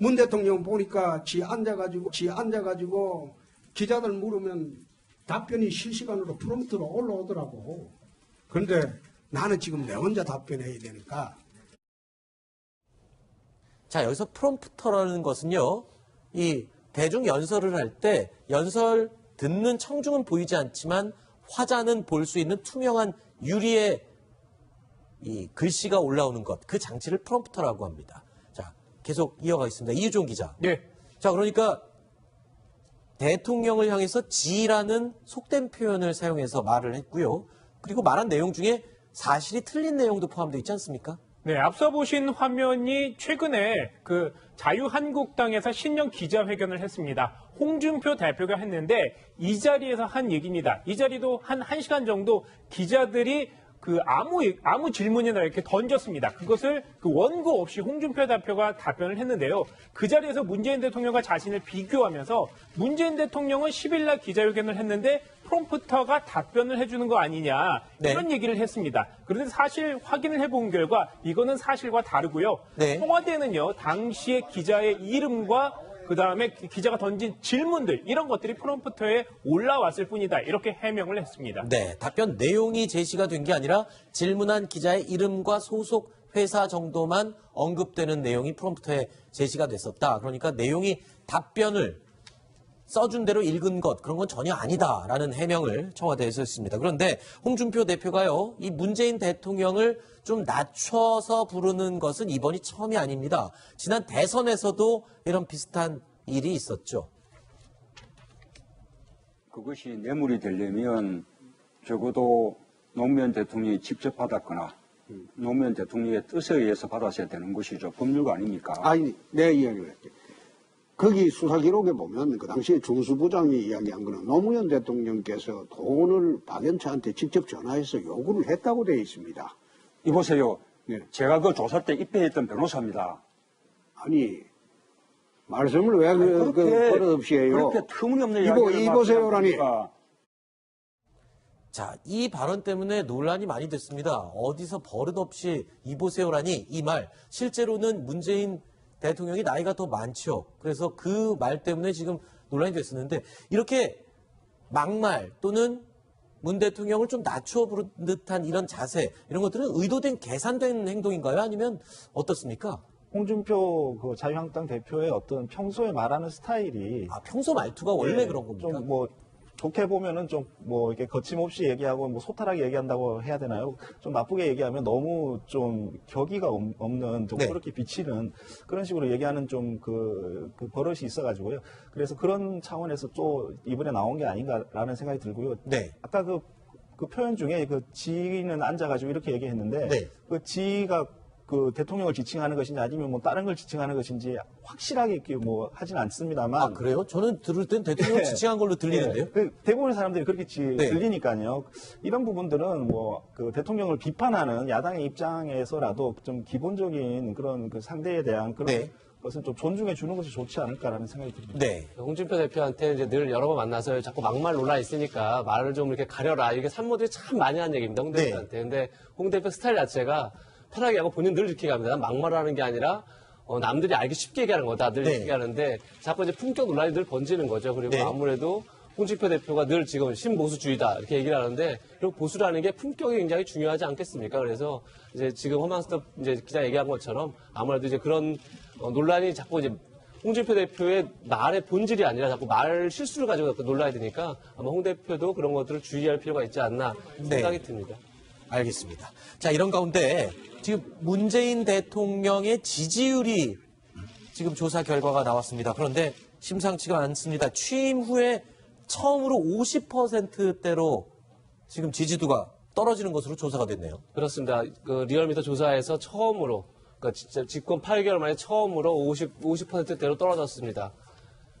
문 대통령 보니까 지 앉아가지고 지 앉아가지고 기자들 물으면 답변이 실시간으로 프롬프트로 올라오더라고. 그런데 나는 지금 내 혼자 답변해야 되니까 자, 여기서 프롬프터라는 것은요, 이 대중 연설을 할 때 연설 듣는 청중은 보이지 않지만 화자는 볼 수 있는 투명한 유리에 이 글씨가 올라오는 것, 그 장치를 프롬프터라고 합니다. 자, 계속 이어가겠습니다. 이유종 기자. 네. 자, 그러니까 대통령을 향해서 지라는 속된 표현을 사용해서 말을 했고요. 그리고 말한 내용 중에 사실이 틀린 내용도 포함되어 있지 않습니까? 네, 앞서 보신 화면이 최근에 그 자유한국당에서 신년 기자회견을 했습니다. 홍준표 대표가 했는데 이 자리에서 한 얘기입니다. 이 자리도 한 1시간 정도 기자들이 그 아무 아무 질문이나 이렇게 던졌습니다. 그것을 그 원고 없이 홍준표 대표가 답변을 했는데요. 그 자리에서 문재인 대통령과 자신을 비교하면서 문재인 대통령은 10일 날 기자회견을 했는데 프롬프터가 답변을 해주는 거 아니냐 네. 이런 얘기를 했습니다. 그런데 사실 확인을 해본 결과 이거는 사실과 다르고요. 네. 청와대는요 당시에 기자의 이름과 그 다음에 기자가 던진 질문들 이런 것들이 프롬프터에 올라왔을 뿐이다 이렇게 해명을 했습니다. 네, 답변 내용이 제시가 된 게 아니라 질문한 기자의 이름과 소속 회사 정도만 언급되는 내용이 프롬프터에 제시가 됐었다. 그러니까 내용이 답변을 써준 대로 읽은 것 그런 건 전혀 아니다라는 해명을 청와대에서 했습니다. 그런데 홍준표 대표가요, 이 문재인 대통령을 좀 낮춰서 부르는 것은 이번이 처음이 아닙니다. 지난 대선에서도 이런 비슷한 일이 있었죠. 그것이 뇌물이 되려면 적어도 노무현 대통령이 직접 받았거나 노무현 대통령의 뜻에 의해서 받았어야 되는 것이죠. 법률가 아닙니까? 아니 내 이야기를 할게. 거기 수사 기록에 보면 그 당시에 중수부장이 이야기한 거는 노무현 대통령께서 돈을 박연차한테 직접 전화해서 요구를 했다고 되어 있습니다. 이보세요. 예. 제가 그 조사 때 입회했던 변호사입니다. 아니 말씀을 왜 그, 그 버릇없이 해요? 그렇게 터무니없는 이보- 이보세요라니. 자, 이 발언 때문에 논란이 많이 됐습니다. 어디서 버릇없이 이보세요라니 이 말. 실제로는 문재인 대통령이 나이가 더 많죠. 그래서 그 말 때문에 지금 논란이 됐었는데 이렇게 막말 또는 문 대통령을 좀 낮춰 부른 듯한 이런 자세 이런 것들은 의도된 계산된 행동인가요? 아니면 어떻습니까? 홍준표 그 자유한국당 대표의 어떤 평소에 말하는 스타일이 아, 평소 말투가 원래 예, 그런 겁니까? 좀뭐 좋게 보면은 좀 뭐 이렇게 거침없이 얘기하고 뭐 소탈하게 얘기한다고 해야 되나요? 좀 나쁘게 얘기하면 너무 좀 격의가 없- 없는 좀 네. 그렇게 비치는 그런 식으로 얘기하는 좀그 버릇이 있어가지고요. 그래서 그런 차원에서 또 이번에 나온 게 아닌가라는 생각이 들고요. 네. 아까 그, 그 표현 중에 그 지는 앉아가지고 이렇게 얘기했는데 네. 그 지가 그 대통령을 지칭하는 것인지 아니면 뭐 다른 걸 지칭하는 것인지 확실하게 이렇게 뭐 하진 않습니다만 아, 그래요? 저는 들을 땐 대통령 네. 지칭한 걸로 들리는데요. 예, 그 대부분의 사람들이 그렇게 지- 네. 들리니까요. 이런 부분들은 뭐 그 대통령을 비판하는 야당의 입장에서라도 좀 기본적인 그런 그 상대에 대한 그런 네. 것은 좀 존중해 주는 것이 좋지 않을까라는 생각이 듭니다. 네. 홍준표 대표한테 이제 늘 여러 번 만나서 자꾸 막말 논란 있으니까 말을 좀 이렇게 가려라. 이게 산모들이 참 많이 하는 얘기입니다. 홍 네. 대표한테. 근데 홍 대표 스타일 자체가 편하게 하고 본인 늘 이렇게 갑니다. 난 막말하는 게 아니라 어, 남들이 알기 쉽게 얘기하는 거다. 늘 네. 이렇게 하는데 자꾸 이제 품격 논란이 늘 번지는 거죠. 그리고 네. 아무래도 홍준표 대표가 늘 지금 신보수주의다 이렇게 얘기를 하는데 그리고 보수라는 게 품격이 굉장히 중요하지 않겠습니까? 그래서 이제 지금 허망스톱 이제 기자 얘기한 것처럼 아무래도 이제 그런 어, 논란이 자꾸 이제 홍준표 대표의 말의 본질이 아니라 자꾸 말 실수를 가지고 논란이 되니까 아마 홍 대표도 그런 것들을 주의할 필요가 있지 않나 생각이 듭니다. 알겠습니다. 자, 이런 가운데 지금 문재인 대통령의 지지율이 지금 조사 결과가 나왔습니다. 그런데 심상치가 않습니다. 취임 후에 처음으로 50%대로 지금 지지도가 떨어지는 것으로 조사가 됐네요. 그렇습니다. 그 리얼미터 조사에서 처음으로 그러니까 집권 8개월 만에 처음으로 50 50%대로 떨어졌습니다.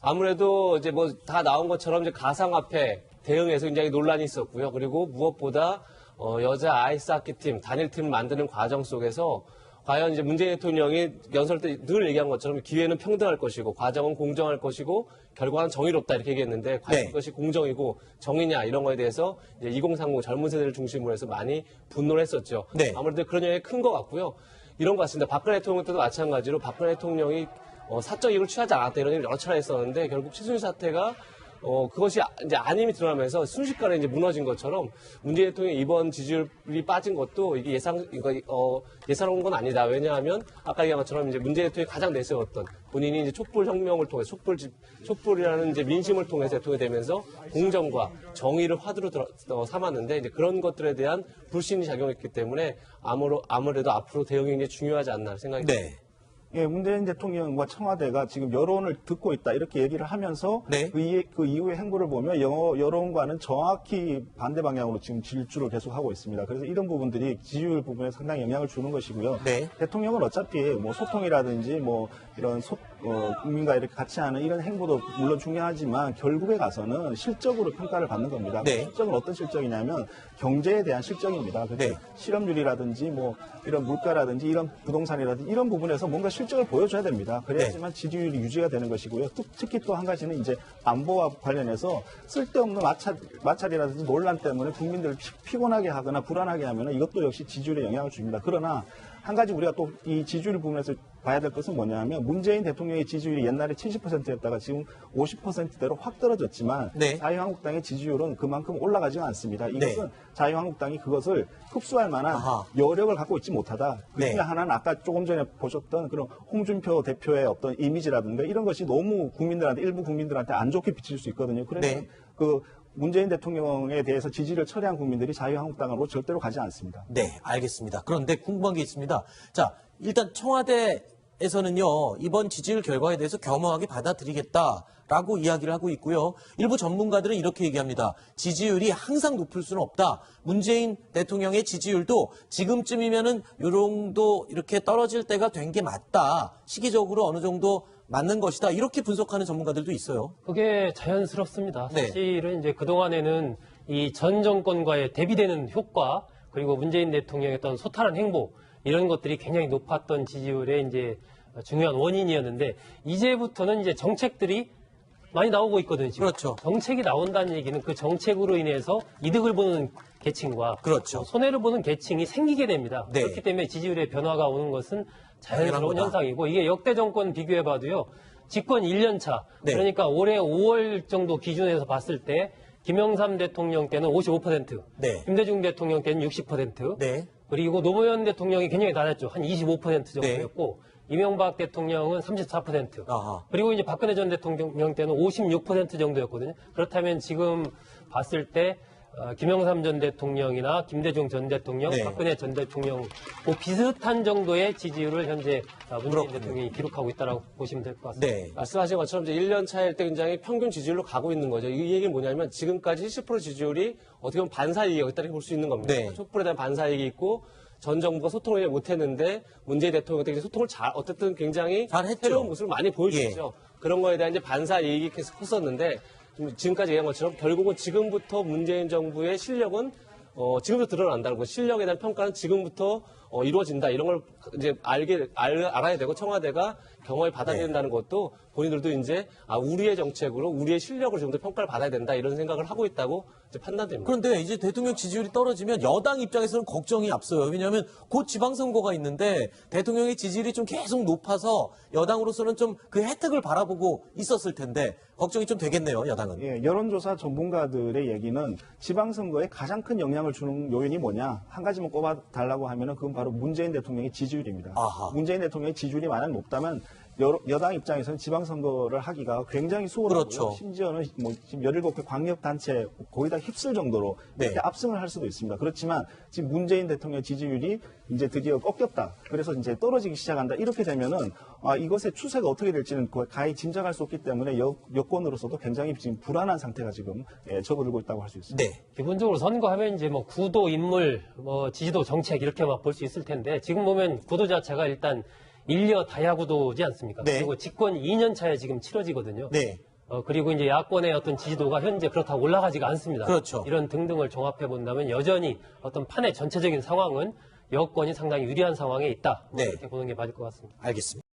아무래도 이제 뭐 다 나온 것처럼 이제 가상화폐 대응에서 굉장히 논란이 있었고요. 그리고 무엇보다 어, 여자 아이스하키 팀 단일팀을 만드는 과정 속에서 과연 이제 문재인 대통령이 연설 때 늘 얘기한 것처럼 기회는 평등할 것이고 과정은 공정할 것이고 결과는 정의롭다 이렇게 얘기했는데 과연 네. 그것이 공정이고 정의냐 이런 거에 대해서 이제 2030 젊은 세대를 중심으로 해서 많이 분노를 했었죠. 네. 아무래도 그런 영향이 큰 것 같고요. 이런 것 같습니다. 박근혜 대통령 때도 마찬가지로 박근혜 대통령이 어, 사적 이익을 취하지 않았다 이런 얘기를 여러 차례 했었는데 결국 최순실 사태가 어, 그것이 아- 이제 아님이 드러나면서 순식간에 이제 무너진 것처럼 문재인 대통령의 이번 지지율이 빠진 것도 이게 예상, 이거, 어, 예상한 건 아니다. 왜냐하면 아까 얘기한 것처럼 이제 문재인 대통령이 가장 내세웠던 본인이 이제 촛불 혁명을 통해 촛불 집, 촛불이라는 이제 민심을 통해서 대통령이 되면서 공정과 정의를 화두로 들어, 어, 삼았는데 이제 그런 것들에 대한 불신이 작용했기 때문에 아무로, 아무래도 앞으로 대응이 이제 중요하지 않나 생각이 듭니다. 네. 예, 문재인 대통령과 청와대가 지금 여론을 듣고 있다 이렇게 얘기를 하면서 네. 그, 이, 그 이후의 행보를 보면 여, 여론과는 정확히 반대 방향으로 지금 질주를 계속하고 있습니다. 그래서 이런 부분들이 지지율 부분에 상당히 영향을 주는 것이고요. 네. 대통령은 어차피 뭐 소통이라든지 뭐 이런 소, 어, 국민과 이렇게 같이 하는 이런 행보도 물론 중요하지만 결국에 가서는 실적으로 평가를 받는 겁니다. 그 네. 실적은 어떤 실적이냐면 경제에 대한 실적입니다. 그래서 네. 실업률이라든지 뭐 이런 물가라든지 이런 부동산이라든지 이런 부분에서 뭔가 실적을 보여줘야 됩니다. 그래야지만 지지율이 유지가 되는 것이고요. 특, 특히 또 한 가지는 이제 안보와 관련해서 쓸데없는 마찰, 마찰이라든지 논란 때문에 국민들을 피, 피곤하게 하거나 불안하게 하면 이것도 역시 지지율에 영향을 줍니다. 그러나 한 가지 우리가 또 이 지지율 부분에서 봐야 될 것은 뭐냐면 문재인 대통령의 지지율이 옛날에 70%였다가 지금 50%대로 확 떨어졌지만 네. 자유한국당의 지지율은 그만큼 올라가지가 않습니다. 이것은 네. 자유한국당이 그것을 흡수할 만한 아하. 여력을 갖고 있지 못하다. 그 중에 네. 하나는 아까 조금 전에 보셨던 그런 홍준표 대표의 어떤 이미지라든가 이런 것이 너무 국민들한테 일부 국민들한테 안 좋게 비칠 수 있거든요. 그래서 네. 그 문재인 대통령에 대해서 지지를 철회한 국민들이 자유한국당으로 절대로 가지 않습니다. 네, 알겠습니다. 그런데 궁금한 게 있습니다. 자, 일단 청와대 에서는요, 이번 지지율 결과에 대해서 겸허하게 받아들이겠다라고 이야기를 하고 있고요. 일부 전문가들은 이렇게 얘기합니다. 지지율이 항상 높을 수는 없다. 문재인 대통령의 지지율도 지금쯤이면은 요 정도 이렇게 떨어질 때가 된 게 맞다. 시기적으로 어느 정도 맞는 것이다. 이렇게 분석하는 전문가들도 있어요. 그게 자연스럽습니다. 네. 사실은 이제 그동안에는 이 전 정권과의 대비되는 효과, 그리고 문재인 대통령의 어떤 소탈한 행보, 이런 것들이 굉장히 높았던 지지율의 이제 중요한 원인이었는데, 이제부터는 이제 정책들이 많이 나오고 있거든요. 지금. 그렇죠. 정책이 나온다는 얘기는 그 정책으로 인해서 이득을 보는 계층과 그렇죠. 어, 손해를 보는 계층이 생기게 됩니다. 네. 그렇기 때문에 지지율의 변화가 오는 것은 자연스러운. 현상이고 이게 역대 정권 비교해봐도요. 집권 1년 차 네. 그러니까 올해 5월 정도 기준에서 봤을 때 김영삼 대통령 때는 55%, 네. 김대중 대통령 때는 60%, 네. 그리고 노무현 대통령이 굉장히 낮았죠. 한 25% 정도였고 이명박 대통령은 34%. 아하. 그리고 이제 박근혜 전 대통령 때는 56% 정도였거든요. 그렇다면 지금 봤을 때 어, 김영삼 전 대통령이나 김대중 전 대통령, 네. 박근혜 전 대통령 그 비슷한 정도의 지지율을 현재 어, 문재인 그렇군요. 대통령이 기록하고 있다고 보시면 될 것 같습니다. 네. 말씀하신 것처럼 이제 1년 차일 때 굉장히 평균 지지율로 가고 있는 거죠. 이 얘기는 뭐냐면 지금까지 70% 지지율이 어떻게 보면 반사이익이 있다고 볼 수 있는 겁니다. 네. 촛불에 대한 반사이익이 있고 전 정부가 소통을 못했는데 문재인 대통령한테 소통을 잘 어쨌든 굉장히 잘했죠. 새로운 모습을 많이 보여주셨죠. 그런 거에 대한 이제 반사 이익이 계속 컸었는데 좀 지금까지 얘기한 것처럼 결국은 지금부터 문재인 정부의 실력은 어, 지금부터 드러난다는 거 실력에 대한 평가는 지금부터 어, 이루어진다 이런 걸 이제 알게 알, 알아야 되고 청와대가 경험에 받아들인다는 것도 본인들도 이제 아 우리의 정책으로 우리의 실력을 좀 더 평가를 받아야 된다 이런 생각을 하고 있다고 이제 판단됩니다. 그런데 이제 대통령 지지율이 떨어지면 여당 입장에서는 걱정이 앞서요. 왜냐하면 곧 지방선거가 있는데 대통령의 지지율이 좀 계속 높아서 여당으로서는 좀 그 혜택을 바라보고 있었을 텐데 걱정이 좀 되겠네요, 여당은. 예, 여론조사 전문가들의 얘기는 지방선거에 가장 큰 영향을 주는 요인이 뭐냐? 한 가지만 꼽아달라고 하면은 그건 바로 문재인 대통령의 지지율입니다. 아하. 문재인 대통령의 지지율이 만약 높다면 여, 여당 입장에서는 지방선거를 하기가 굉장히 수월하고요. 그렇죠. 심지어는 뭐 지금 17개 광역단체 거의 다 휩쓸 정도로 네. 이렇게 압승을 할 수도 있습니다. 그렇지만 지금 문재인 대통령 지지율이 이제 드디어 꺾였다. 그래서 이제 떨어지기 시작한다. 이렇게 되면은 아, 이것의 추세가 어떻게 될지는 거의 가히 짐작할 수 없기 때문에 여, 여권으로서도 굉장히 지금 불안한 상태가 지금 예, 접어들고 있다고 할 수 있습니다. 네. 기본적으로 선거하면 이제 뭐 구도, 인물, 뭐 지지도, 정책 이렇게만 볼수 있을 텐데 지금 보면 구도 자체가 일단 일려 다야구도지 않습니까? 네. 그리고 집권 2년 차에 지금 치러지거든요. 네. 어, 그리고 이제 야권의 어떤 지지도가 현재 그렇다고 올라가지가 않습니다. 그렇죠. 이런 등등을 종합해 본다면 여전히 어떤 판의 전체적인 상황은 여권이 상당히 유리한 상황에 있다. 뭐 네. 이렇게 보는 게 맞을 것 같습니다. 알겠습니다.